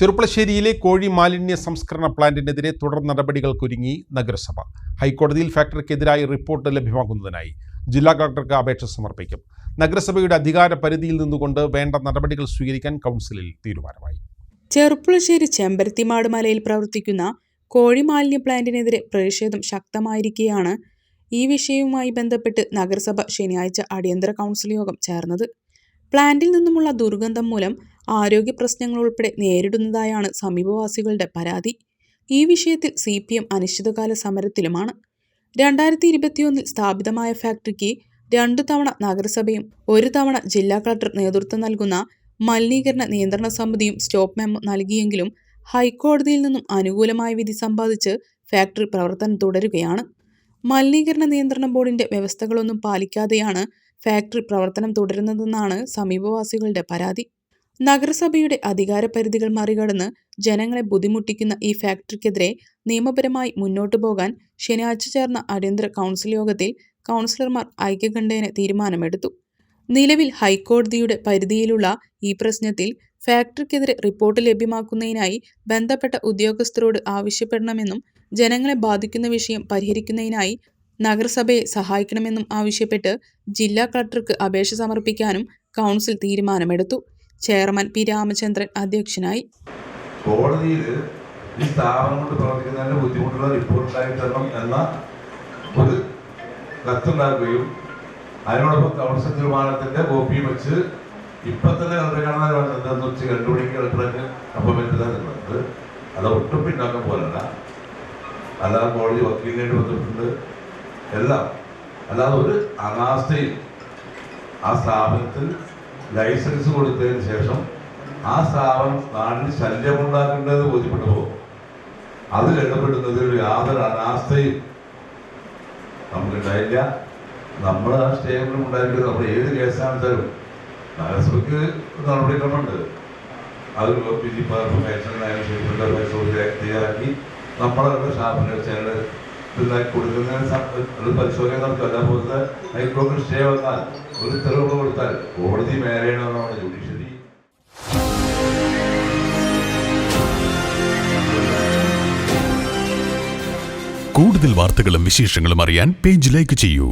ചെറുപ്പളശ്ശേരിയിലെ കോഴി മാലിന്യ സംസ്കരണ പ്ലാന്റിനെതിരെ തുടർ നടപടികൾക്കൊരുങ്ങി നഗരസഭ. ഹൈക്കോടതിയിൽ ഫാക്ടറിക്കെതിരായി റിപ്പോർട്ട് ലഭ്യമാക്കുന്നതിനായി ജില്ലാ കളക്ടർക്ക് അപേക്ഷ സമർപ്പിക്കും. നഗരസഭയുടെ അധികാര പരിധിയിൽ നിന്നുകൊണ്ട് വേണ്ട നടപടികൾ സ്വീകരിക്കാൻ കൗൺസിലിൽ തീരുമാനമായി. ചെറുപ്പുളശ്ശേരി ചെമ്പരത്തിമാട് മലയിൽ പ്രവർത്തിക്കുന്ന കോഴിമാലിന്യ പ്ലാന്റിനെതിരെ പ്രതിഷേധം ശക്തമായിരിക്കെയാണ് ഈ വിഷയവുമായി ബന്ധപ്പെട്ട് നഗരസഭ ശനിയാഴ്ച അടിയന്തര കൗൺസിൽ യോഗം ചേർന്നത്. പ്ലാന്റിൽ നിന്നുമുള്ള ദുർഗന്ധം മൂലം ആരോഗ്യ പ്രശ്നങ്ങൾ ഉൾപ്പെടെ നേരിടുന്നതായാണ് സമീപവാസികളുടെ പരാതി. ഈ വിഷയത്തിൽ സി പി എം അനിശ്ചിതകാല സമരത്തിലുമാണ്. രണ്ടായിരത്തി ഇരുപത്തിയൊന്നിൽ സ്ഥാപിതമായ ഫാക്ടറിക്ക് രണ്ടു തവണ നഗരസഭയും ഒരു തവണ ജില്ലാ കളക്ടർ നേതൃത്വം നൽകുന്ന മലിനീകരണ നിയന്ത്രണ സമിതിയും സ്റ്റോപ്പ് മെമ്മോ നൽകിയെങ്കിലും ഹൈക്കോടതിയിൽ നിന്നും അനുകൂലമായ വിധി സമ്പാദിച്ച് ഫാക്ടറി പ്രവർത്തനം തുടരുകയാണ്. മലിനീകരണ നിയന്ത്രണ ബോർഡിന്റെ വ്യവസ്ഥകളൊന്നും പാലിക്കാതെയാണ് ഫാക്ടറി പ്രവർത്തനം തുടരുന്നതെന്നാണ് സമീപവാസികളുടെ പരാതി. നഗരസഭയുടെ അധികാരപരിധികൾ മറികടന്ന് ജനങ്ങളെ ബുദ്ധിമുട്ടിക്കുന്ന ഈ ഫാക്ടറിക്കെതിരെ നിയമപരമായി മുന്നോട്ടു പോകാൻ ശനിയാഴ്ച ചേർന്ന അടിയന്തര കൗൺസിൽ യോഗത്തിൽ കൗൺസിലർമാർ ഐക്യകണ്ഠേന തീരുമാനമെടുത്തു. നിലവിൽ ഹൈക്കോടതിയുടെ പരിധിയിലുള്ള ഈ പ്രശ്നത്തിൽ ഫാക്ടറിക്കെതിരെ റിപ്പോർട്ട് ലഭ്യമാക്കുന്നതിനായി ബന്ധപ്പെട്ട ഉദ്യോഗസ്ഥരോട് ആവശ്യപ്പെടണമെന്നും ജനങ്ങളെ ബാധിക്കുന്ന വിഷയം പരിഹരിക്കുന്നതിനായി നഗരസഭയെ സഹായിക്കണമെന്നും ആവശ്യപ്പെട്ട് ജില്ലാ കളക്ടർക്ക് അപേക്ഷ സമർപ്പിക്കാനും കൗൺസിൽ തീരുമാനമെടുത്തു. ചെയർമാൻ പി രാമചന്ദ്രൻ അധ്യക്ഷനായി. കോടതിയിൽ ഈ സ്ഥാപനം പ്രവർത്തിക്കുന്നതിന് ബുദ്ധിമുട്ടുള്ള റിപ്പോർട്ടായി തരണം എന്ന ഒരു കത്തുണ്ടാക്കുകയും അതിനോടൊപ്പം കൗൺസിൽ തീരുമാനത്തിന്റെ കോപ്പിയും വെച്ച് ഇപ്പൊ തന്നെ കാണാൻ എന്താണെന്ന് വെച്ച് അത് ഒട്ടും പിന്നാക്കം പോലല്ല. അല്ലാതെ കോടതി വക്കീലിനായിട്ട് ബന്ധപ്പെട്ടുണ്ട് എല്ലാം. അല്ലാതെ ഒരു അനാസ്ഥയും ആ സ്ഥാപനത്തിൽ ലൈസൻസ് കൊടുത്തതിന് ശേഷം ആ സ്ഥാപനം നാടിന് ശല്യമുണ്ടാക്കേണ്ടത് ബോധ്യപ്പെട്ടു പോകും അതിൽ ഇടപെടുന്നതിൽ യാതൊരു അനാസ്ഥയും നമുക്കുണ്ടായില്ല നമ്മൾ ആ സ്റ്റേബിളും ഉണ്ടായിരിക്കുന്നത് നമ്മൾ ഏത് കേസാണെച്ചാലും നഗരസഭയ്ക്ക് നടപടിക്രമമുണ്ട് അത് പി ജി പാർട്ടി ശരിപ്പെട്ട പരിശോധന തയ്യാറാക്കി നമ്മളവരുടെ സ്ഥാപനങ്ങൾ ചേർന്ന് ഇതാക്കി കൊടുക്കുന്നതിന് കൊടുക്കുന്ന പരിശോധന നടത്തും അല്ല പോലത്തെ ഹൈക്കോടതി സ്റ്റേ വന്നാൽ ഒരു തെളിവ് കൊടുത്താൽ കോടതി മേലെയാണെന്നാണ് ജുഡീഷ്യറി. കൂടുതൽ വാർത്തകളും വിശേഷങ്ങളും അറിയാൻ പേജ് ലൈക്ക് ചെയ്യൂ.